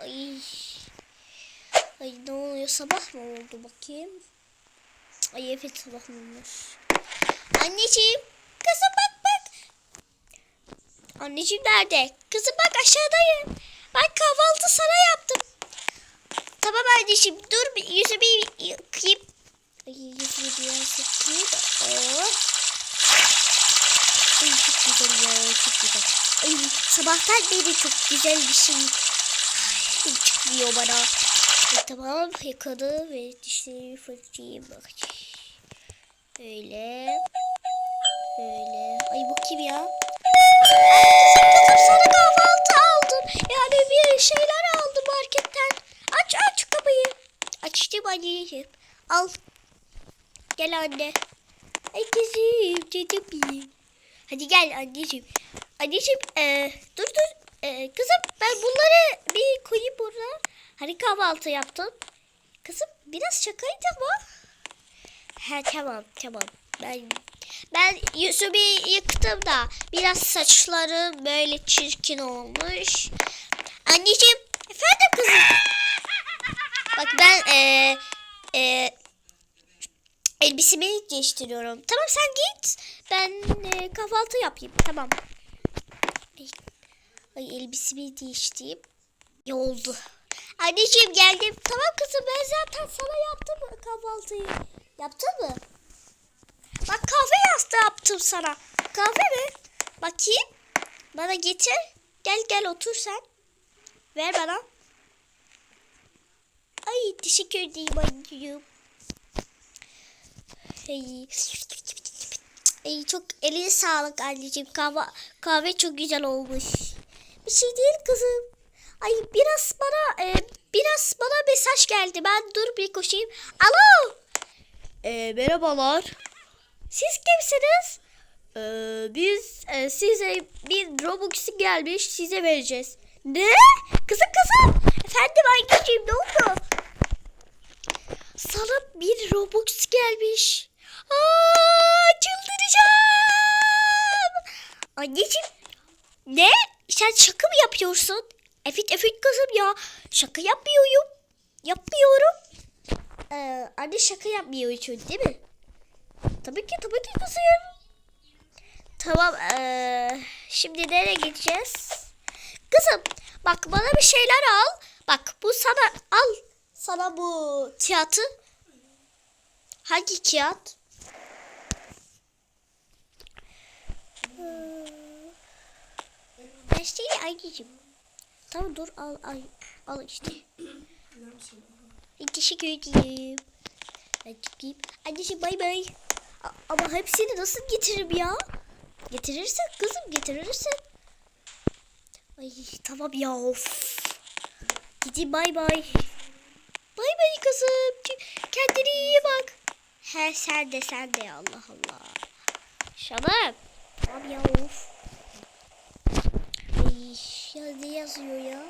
Ay. Ay ne oluyor sabah mı oldu bakayım. Ay evet sabah olmuş. Anneciğim kızım bak bak. Anneciğim nerede? Kızım bak aşağıdayım. Ben kahvaltı sana yaptım. Tamam anneciğim dur bir yüzümü yıkayayım. Ay yüzümü biraz yıkayayım. Oh. Güzel ya çok güzel. Ay sabahtan beri çok güzel bir şey Ay, çıkmıyor bana. Ay, tamam yıkadı ve dişlerimi fırçayayım bak. Öyle. Öyle. Ay bu kim ya? Kızım sana kahvaltı aldım. Yani bir şeyler aldım marketten. Aç aç kapıyı. Açtım anneciğim. Al. Gel anne. Ay kızım canım benim. Hadi gel anneciğim. Anneciğim e, dur dur. E, kızım ben bunları bir koyayım buraya. Hani kahvaltı yaptın. Kızım biraz şakaydı ama. He tamam tamam. Ben ben yüzümü yıktım da biraz saçlarım böyle çirkin olmuş. Anneciğim efendim kızım. Bak ben e, e, elbisemi değiştiriyorum. Tamam sen git. Ben e, kahvaltı yapayım. Tamam. Ay, ay elbisemi değiştireyim. İyi oldu. Anneciğim geldim. Tamam kızım ben zaten sana yaptım kahvaltıyı. Yaptın mı? Bak kahve yastığı yaptım sana. Kahve mi? Bakayım. Bana getir. Gel gel otur sen. Ver bana. Ay teşekkür ederim anneciğim. Ay. Ay çok eline sağlık anneciğim. Kahve, kahve çok güzel olmuş. Bir şey değil kızım. Ay biraz bana e, biraz bana mesaj geldi. Ben dur bir koşayım. Alo. E, merhabalar. Siz kimsiniz? E, biz e, size bir Robux gelmiş size vereceğiz. Ne? Kızım kızım. Efendim anneciğim ne oldu? Sana bir Robux gelmiş. Aa, çıldıracağım. Anneciğim ne? Sen şaka mı yapıyorsun? Evet evet kızım ya. Şaka yapmıyorum. Yapmıyorum. Ee, anne şaka yapmıyorsun değil mi? Tabii ki tabii ki kızım. Tamam. Ee, şimdi nereye gideceğiz? Kızım bak bana bir şeyler al. Bak bu sana al. Sana bu kağıtı. Hangi kağıt? Ben seni anneciğim. Tamam dur al al, al işte. Teşekkür ederim. Ben çıkayım. Anneciğim bay bay. Ama hepsini nasıl getiririm ya? Getirirsen kızım getirirsin. Ay tamam ya of. Gideyim bay bay. Bay bay kızım. Kendine iyi bak. He sen de sen de Allah Allah. Şanım. Tamam ya of. Ay ya ne yazıyor ya?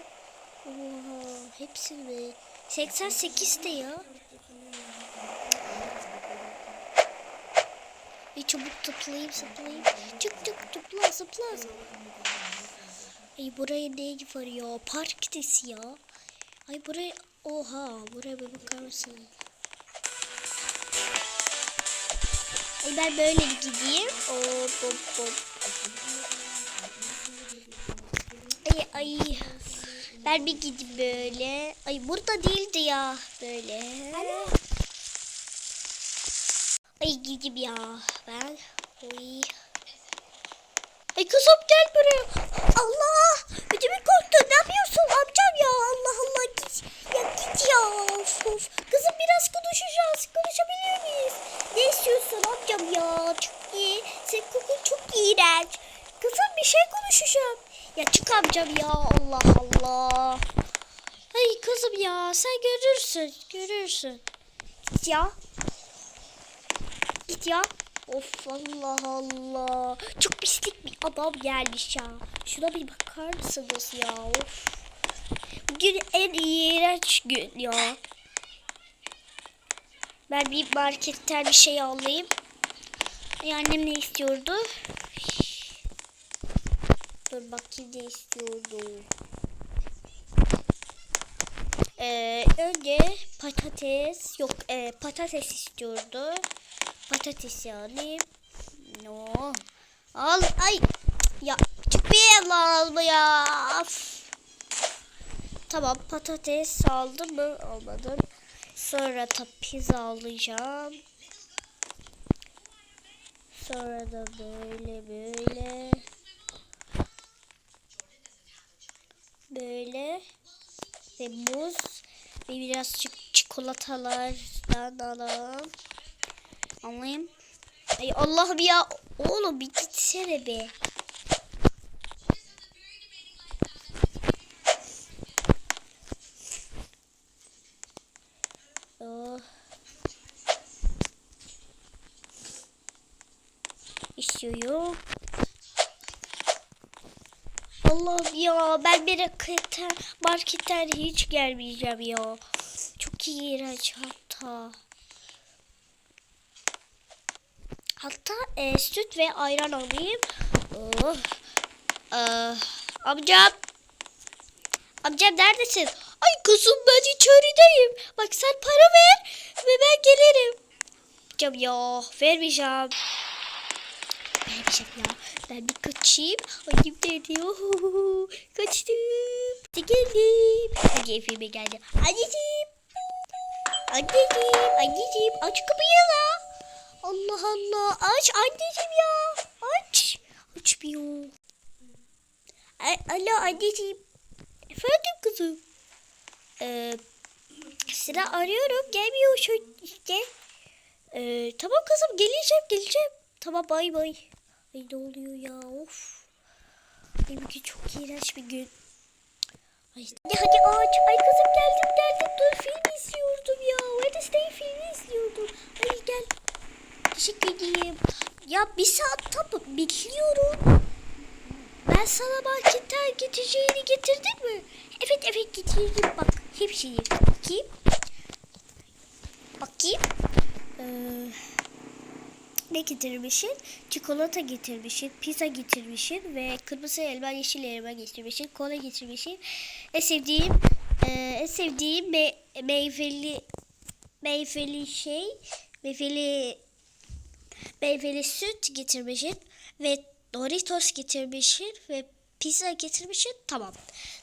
Oha hepsi mi? 88 de ya. Bir çabuk tıklayayım zıplayayım. Çık çık tıkla zıpla. Ay buraya ne var ya? Park ya. Ay buraya oha buraya bir bakar mısın? Ay ben böyle bir gideyim. Hop hop hop. Ay ay. Ben bir gideyim böyle. Ay burada değildi ya. Böyle. Ay gideyim ya. Ben. Oy. Ay kızım gel buraya. Allah. Ödümü korktun. Ne yapıyorsun amcam ya? Allah Allah git. Ya git ya. Of, of. Kızım biraz konuşacağız. Konuşabilir miyiz? Ne istiyorsun amcam ya? Çok iyi. Senin kokun çok iğrenç. Kızım bir şey konuşacağım. Ya çık amcam ya. Allah Allah. Ay kızım ya sen görürsün. Görürsün. Git ya. Git ya. Of Allah Allah. Çok pislik bir adam gelmiş ya. Şuna bir bakar mısınız ya? Of. Bugün en iğrenç gün ya. Ben bir marketten bir şey alayım. Ay, annem ne istiyordu? Dur bakayım ne istiyordum. Ee, önce patates yok e, patates istiyordu. Patates yani. No. Al ay ya çıkmıyor lan ya. Of. Tamam patates aldım mı? Almadım. Sonra da pizza alacağım. Sonra da böyle böyle. Böyle. Ve muz. Ve birazcık çikolatalardan alalım. Alayım. Ay Allah'ım ya. Oğlum bir gitsene be. Oh. İstiyorum. Allah'ım ya ben bir marketten, marketten hiç gelmeyeceğim ya. Çok iğrenç hatta. Hatta e, süt ve ayran alayım. Oh. Ah, amcam. Amcam neredesin? Ay kızım ben içerideyim. Bak sen para ver ve ben gelirim. Amcam ya vermeyeceğim. Vermeyeceğim ya. Ben bir kaçayım. Annem nerede? Oh, kaçtım. Geldim. Hadi evime geldim. Anneciğim. Anneciğim. Anneciğim. Aç kapıyı la. Allah Allah. Aç anneciğim ya. Aç. Açmıyor. Alo anneciğim. Efendim kızım. Ee, sıra arıyorum. Gelmiyor şu işte. Ee, tamam kızım geleceğim geleceğim. Tamam bay bay. Ay ne oluyor ya of. Bugün çok iğrenç bir gün. Ay hadi, hadi aç. Ay kızım geldim geldim. Dur film izliyordum ya. Wednesday filmi izliyordum. Ay gel. Teşekkür ederim. Ya bir saat tam bekliyorum. Ben sana marketten getireceğini getirdin mi? Evet evet getirdim bak. Hepsini. Bakayım. Bakayım. Ee, ne getirmişsin? Çikolata getirmişsin, pizza getirmişsin ve kırmızı elma, yeşil elma getirmişsin, kola getirmişsin. En sevdiğim, e, en sevdiğim me meyveli, meyveli şey, meyveli, meyveli süt getirmişsin ve Doritos getirmişsin ve pizza getirmişsin. Tamam.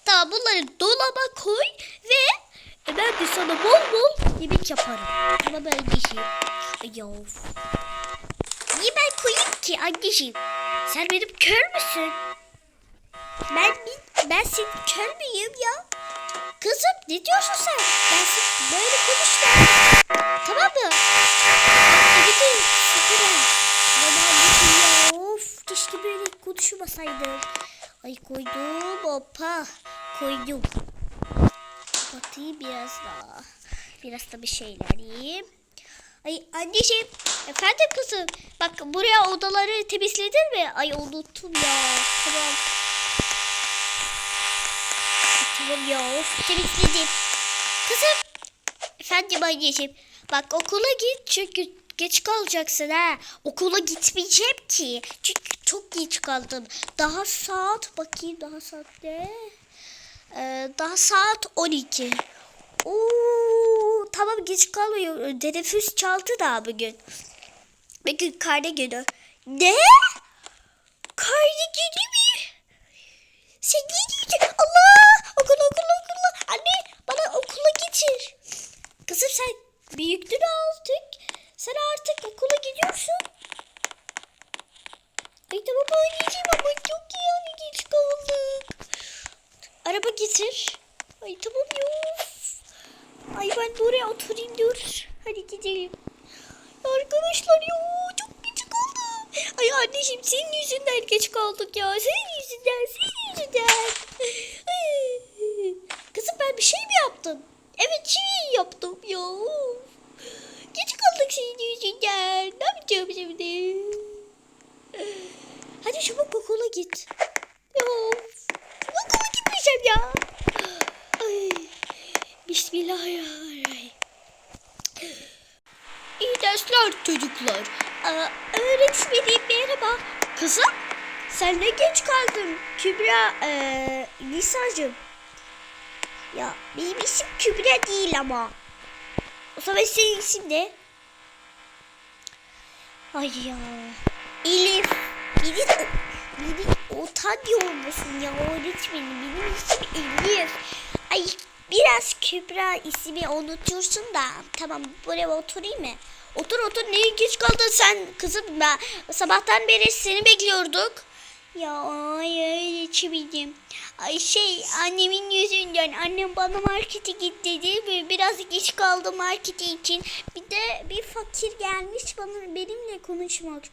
Tamam bunları dolaba koy ve ben de sana bol bol yemek yaparım. Ama ben geçeyim. Ay of. Niye ben koyayım ki anneciğim? Sen benim kör müsün? Ben ben senin kör müyüm ya? Kızım ne diyorsun sen? Ben sen böyle konuşma. Tamam mı? Gidin. Sıfıra. Babam ya of. Keşke böyle konuşmasaydım. Ay koydum hoppa. Koydum. Kapatayım biraz daha. Biraz da bir şeyler yiyeyim. Ay anneciğim. Efendim kızım. Bak buraya odaları temizledin mi? Ay unuttum ya. Tamam. Tamam ya. Of temizledim. Kızım. Efendim anneciğim. Bak okula git çünkü geç kalacaksın ha. Okula gitmeyeceğim ki. Çünkü çok geç kaldım. Daha saat bakayım daha saat ne? Ee, daha saat 12. Oo, tamam geç kalmıyor. Teneffüs çaldı da bugün. Bugün karne günü. Ne? Karne günü mü? Sen ne diyeceksin? Allah! Okul okul okul. Anne bana okula getir. Kızım sen büyüktün artık. Sen artık okula gidiyorsun. Ay tamam anneciğim ama çok yani geç kaldık. Araba getir. Ay tamam ya. Ben de oraya oturayım dur. Hadi gidelim. Arkadaşlar ya çok geç kaldım. Ay anneciğim senin yüzünden geç kaldık ya. Senin yüzünden, senin yüzünden. Kızım ben bir şey mi yaptım? Evet şey yaptım ya. Geç kaldık senin yüzünden. Ne yapacağım şimdi? Hadi çabuk okula git. Ya, okula gitmeyeceğim ya. Ay, Bismillahirrahmanirrahim. Dersler çocuklar. Aa, öğretmenim merhaba. Kızım Sen ne geç kaldın Kübra eee Nisa'cığım. Ya benim isim Kübra değil ama. O zaman senin isim ne? Ay ya. Elif. Beni, beni utanıyor musun ya öğretmenim? Benim isim Elif. Ay biraz Kübra ismi unutursun da. Tamam buraya oturayım mı? Otur otur niye geç kaldın sen kızım ben sabahtan beri seni bekliyorduk. Ya ay öyle çividim. Ay şey annemin yüzünden annem bana markete git dedi ve biraz geç kaldı markete için. Bir de bir fakir gelmiş bana benimle konuşmak.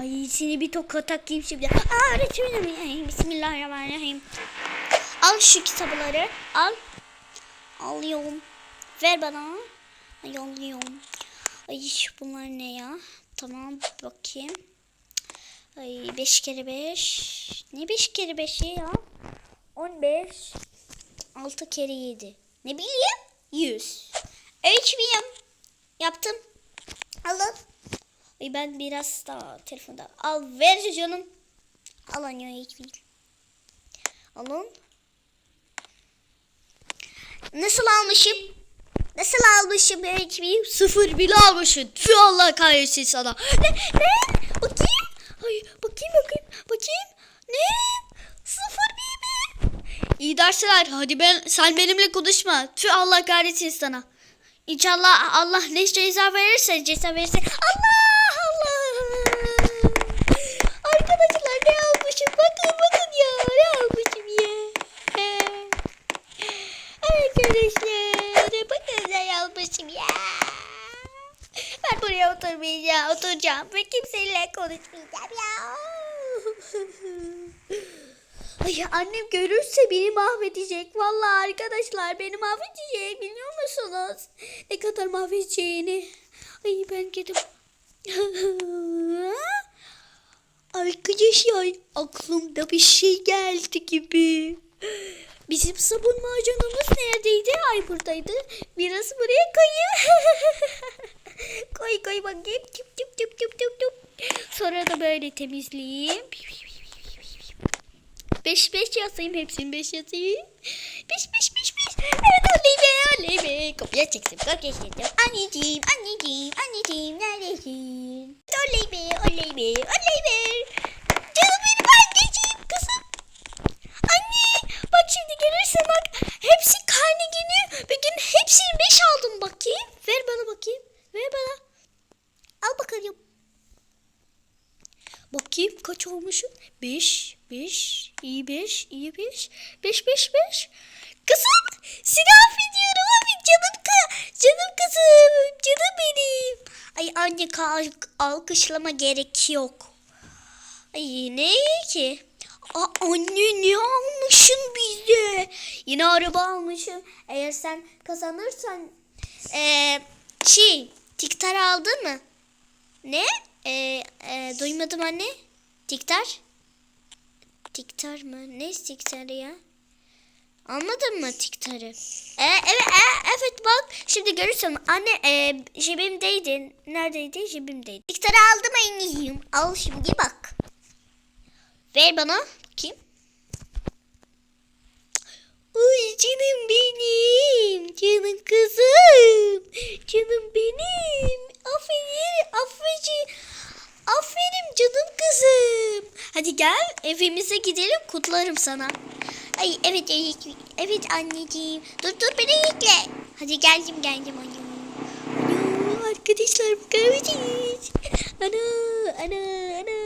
Ay seni bir tokat takayım şimdi. Aa öğretmenim. Bismillahirrahmanirrahim. Al şu kitapları. Al. Alıyorum. Ver bana. Ay alıyorum. Ay bunlar ne ya? Tamam bakayım. Ay 5 kere 5. Ne 5 kere 5 ya? 15. 6 kere 7. Ne bileyim? 100. Ölçmeyeyim. Yaptım. Alın. Ay ben biraz daha telefonda. Al ver canım. Al anne hiç değil. Alın. Nasıl almışım? Nasıl almışım öğretmenim? Sıfır bile almışsın. Tüh Allah kahretsin sana. Ne? Ne? Bakayım. Ay bakayım bakayım. Bakayım. Ne? Sıfır bir mi? İyi dersler. Hadi ben sen benimle konuşma. Tüh Allah kahretsin sana. İnşallah Allah ne ceza verirse ceza verirse. Allah. Arkadaşlar ne almışım? Bakın bakın ya. Ne almışım ya. Arkadaşlar bakın ne almışım ya. Ben buraya oturmayacağım, oturacağım ve kimseyle konuşmayacağım ya. Annem görürse beni mahvedecek. Vallahi arkadaşlar beni mahvedecek biliyor musunuz? Ne kadar mahvedeceğini. Ay ben gidip... Arkadaşlar aklımda bir şey geldi gibi. Bizim sabun macunumuz neredeydi? Ay buradaydı. Biraz buraya koyayım. koy koy bakayım. Tüp tüp tüp tüp tüp. Sonra da böyle temizleyeyim. Beş beş yazayım hepsini beş yazayım. Beş beş beş beş. Evet oley be oley be. Kopya çektim kopya çektim. Anneciğim anneciğim anneciğim neredesin? Oley be oley be. Canım benim anneciğim kızım. Anne bak şimdi gelirse bak hepsi karne günü. Bugün hepsini beş aldım bakayım. Ver bana bakayım. Ver bana. Al bakalım. Bakayım kaç olmuşum? 5, 5, iyi 5, iyi 5, 5, 5, 5. Kızım seni affediyorum abi canım ka canım kızım canım benim. Ay anne alkışlama gerek yok. Ay ne ki? Aa, anne ne almışsın bize? Yine araba almışım. Eğer sen kazanırsan eee şey tiktar aldın mı? Ne? Ee, e, duymadım anne. Tiktar? Tiktar mı? Ne tiktarı ya? Anladın mı tiktarı? E, evet, e, evet bak. Şimdi görürsün anne e, cebimdeydi. Neredeydi? Cebimdeydi. Tiktarı aldım anneciğim. Al şimdi bak. Ver bana. Bakayım. Uy canım benim. Canım kızım. Canım benim. Aferin. Aferin. Aferin canım kızım. Hadi gel evimize gidelim kutlarım sana. Ay evet evet, evet anneciğim. Dur dur beni yükle. Hadi geldim geldim anne. Ana arkadaşlar bakar mısınız? Ana ana ana.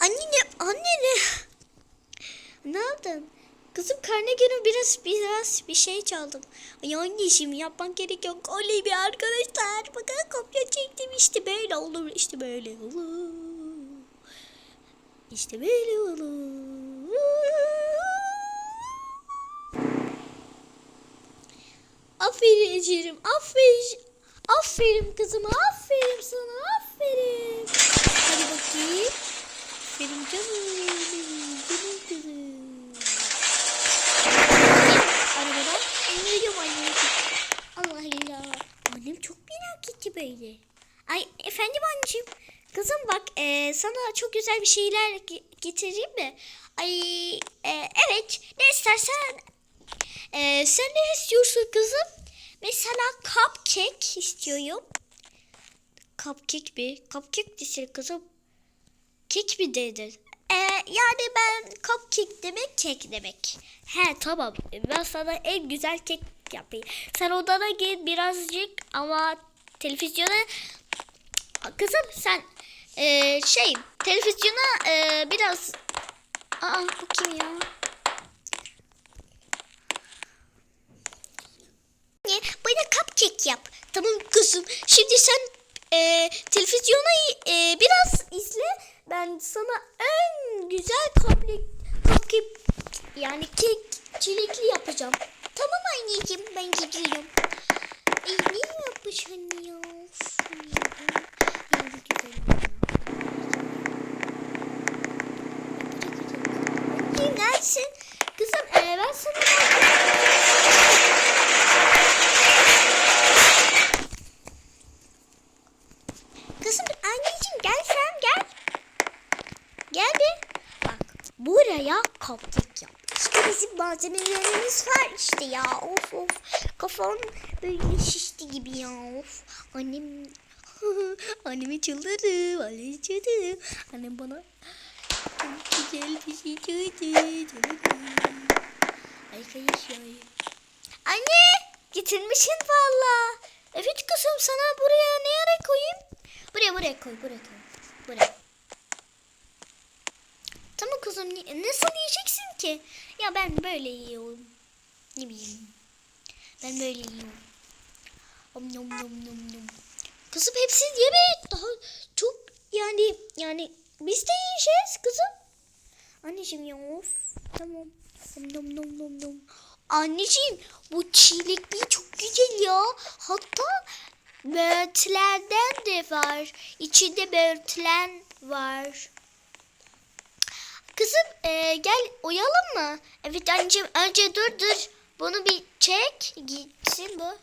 Anne ne anne ne? Ne yaptın? Kızım karne günü biraz biraz bir şey çaldım. Ay anneciğim yapman gerek yok. Oley bir arkadaşlar. Bakın kopya çektim işte böyle olur. işte böyle olur. İşte böyle olur. Aferin Ecerim. Aferin. Aferin kızım. Aferin sana. Aferin. Hadi bakayım. Aferin canım. Canım kızım. Arabadan iniyorum anneciğim. Allah Allah. Annem çok merak etti böyle. Ay efendim anneciğim. Kızım bak e, sana çok güzel bir şeyler getireyim mi? Ay e, evet ne istersen. E, sen ne istiyorsun kızım? Mesela cupcake istiyorum. Cupcake mi? Cupcake desin kızım. Kek mi dedin? E, yani ben cupcake demek kek demek. He tamam ben sana en güzel kek yapayım. Sen odana git birazcık ama televizyona Kızım sen e, şey televizyona e, biraz Aa bu kim ya? Ne? Bana cupcake yap. Tamam kızım. Şimdi sen e, televizyona e, biraz izle. Ben sana en güzel cupcake, cupcake yani kek çilekli yapacağım. Tamam anneciğim ben gidiyorum. Ay ne yapmış anne ya? Of ya. Yani güzel ya. Anneciğim neredesin? Kızım e, ben sana Kızım anneciğim gel sen gel. Gel bir. Bak buraya cupcake yap. İşte bizim malzemelerimiz var işte ya. Of of. Kafam böyle şişti gibi ya. Of. Annem Annemi çıldırdım. Annemi çıldırdım. Annem bana güzel bir şey söyledi. Arkadaşlar. Anne getirmişsin valla. Evet kızım sana buraya ne yere koyayım? Buraya buraya koy buraya koy. Buraya. Tamam kızım ni- nasıl yiyeceksin ki? Ya ben böyle yiyorum. Ne bileyim. Ben böyle yiyorum. Om nom nom nom nom. Kızım hepsini yeme. Daha çok yani yani biz de yiyeceğiz kızım. Anneciğim ya of. Tamam. Nom nom nom nom nom. Anneciğim bu çilekli çok güzel ya. Hatta böğürtlerden de var. İçinde böğürtlen var. Kızım e, gel uyalım mı? Evet anneciğim önce dur dur. Bunu bir çek. Gitsin bu.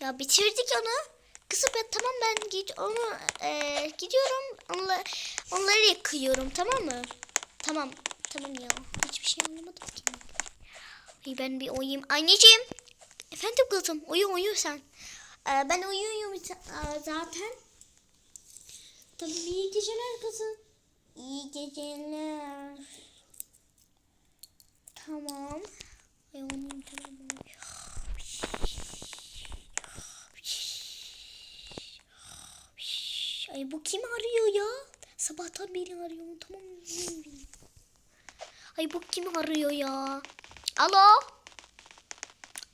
Ya bitirdik onu. Kızım ben tamam ben git onu e, gidiyorum. Onla, onları yıkıyorum tamam mı? Tamam tamam ya. Hiçbir şey anlamadım ki. Ben bir uyuyayım. Anneciğim. Efendim kızım uyu uyu sen. Ee, ben uyuyorum za- zaten. Tabii iyi geceler kızım. İyi geceler. Tamam. Ay onun. Ay bu kim arıyor ya? Sabahtan beri arıyor. Tamam. Ay bu kim arıyor ya? Alo?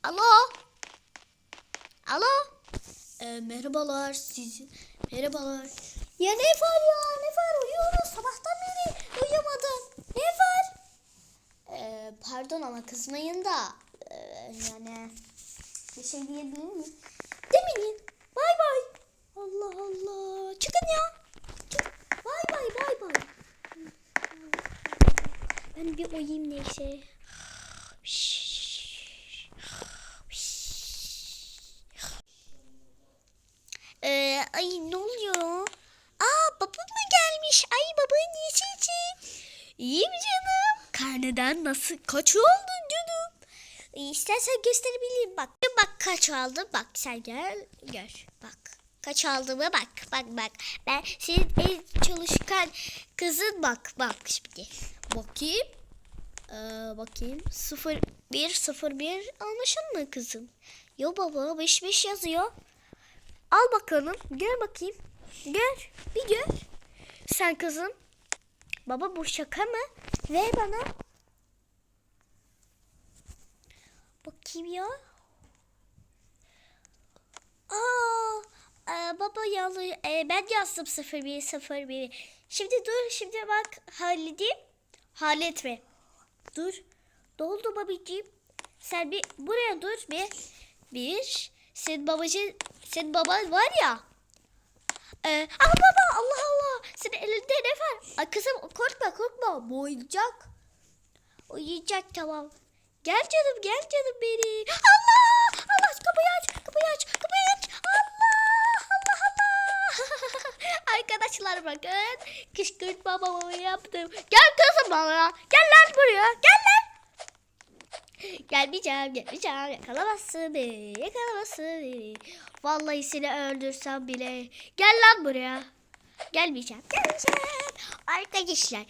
Alo? Alo? Ee, merhabalar siz. Merhabalar. Ya ne var ya? Ne var? Uyuyoruz. Sabahtan beri uyuyamadım. Ne var? Ee, pardon ama kızmayın da. Ee, yani bir şey diyebilir miyim? Demeyin. Bay bay. Allah Allah. Çıkın ya. Çık. Bay bay bay bay. Ben bir uyuyayım neyse. Ee, ay ne oluyor? Aa babam mı gelmiş? Ay babanın niyesi için? İyiyim canım. Karneden nasıl? Kaç oldun canım? Ee, İstersen gösterebilirim. Bak bak kaç aldım. Bak sen gel gör. Bak kaç aldığıma bak. Bak bak. Ben senin en çalışkan kızın bak. Bak şimdi. Bakayım. Ee, bakayım. 0 1 0 1 almışsın mı kızım? Yo baba 5 5 yazıyor. Al bakalım. Gör bakayım. Gör. Bir gör. Sen kızım. Baba bu şaka mı? Ver bana. Bakayım ya. Aa, e, baba yalı, e, ben yazdım 01 01. Şimdi dur şimdi bak halledeyim. Halletme. Dur. Doldu babacığım. Sen bir buraya dur bir. Bir. Senin babacı, senin baban var ya. Ee, ama baba Allah Allah. Senin elinde ne var? Ay kızım korkma korkma. Bu oyuncak. Uyuyacak tamam. Gel canım gel canım benim. Allah! Allah kapıyı aç kapıyı aç kapıyı aç. Allah! Allah Allah! Arkadaşlar bakın. Kışkırtma babamı yaptım. Gel kızım bana. Gel lan buraya. Gel lan. Gelmeyeceğim, gelmeyeceğim. Yakalamazsın beni, yakalamazsın beni. Vallahi seni öldürsem bile. Gel lan buraya. Gelmeyeceğim, gelmeyeceğim. Arkadaşlar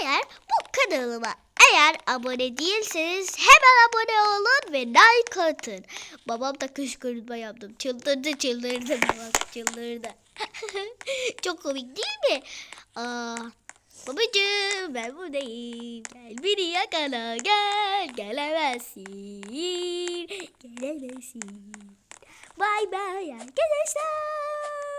eğer bu kanalıma eğer abone değilseniz hemen abone olun ve like atın. Babam da kışkırtma yaptım. Çıldırdı çıldırdı babam çıldırdı. Çok komik değil mi? Aa, babacığım ben buradayım. Gel beni yakala gel. Gelemezsin. Gelemezsin. Bay bay arkadaşlar.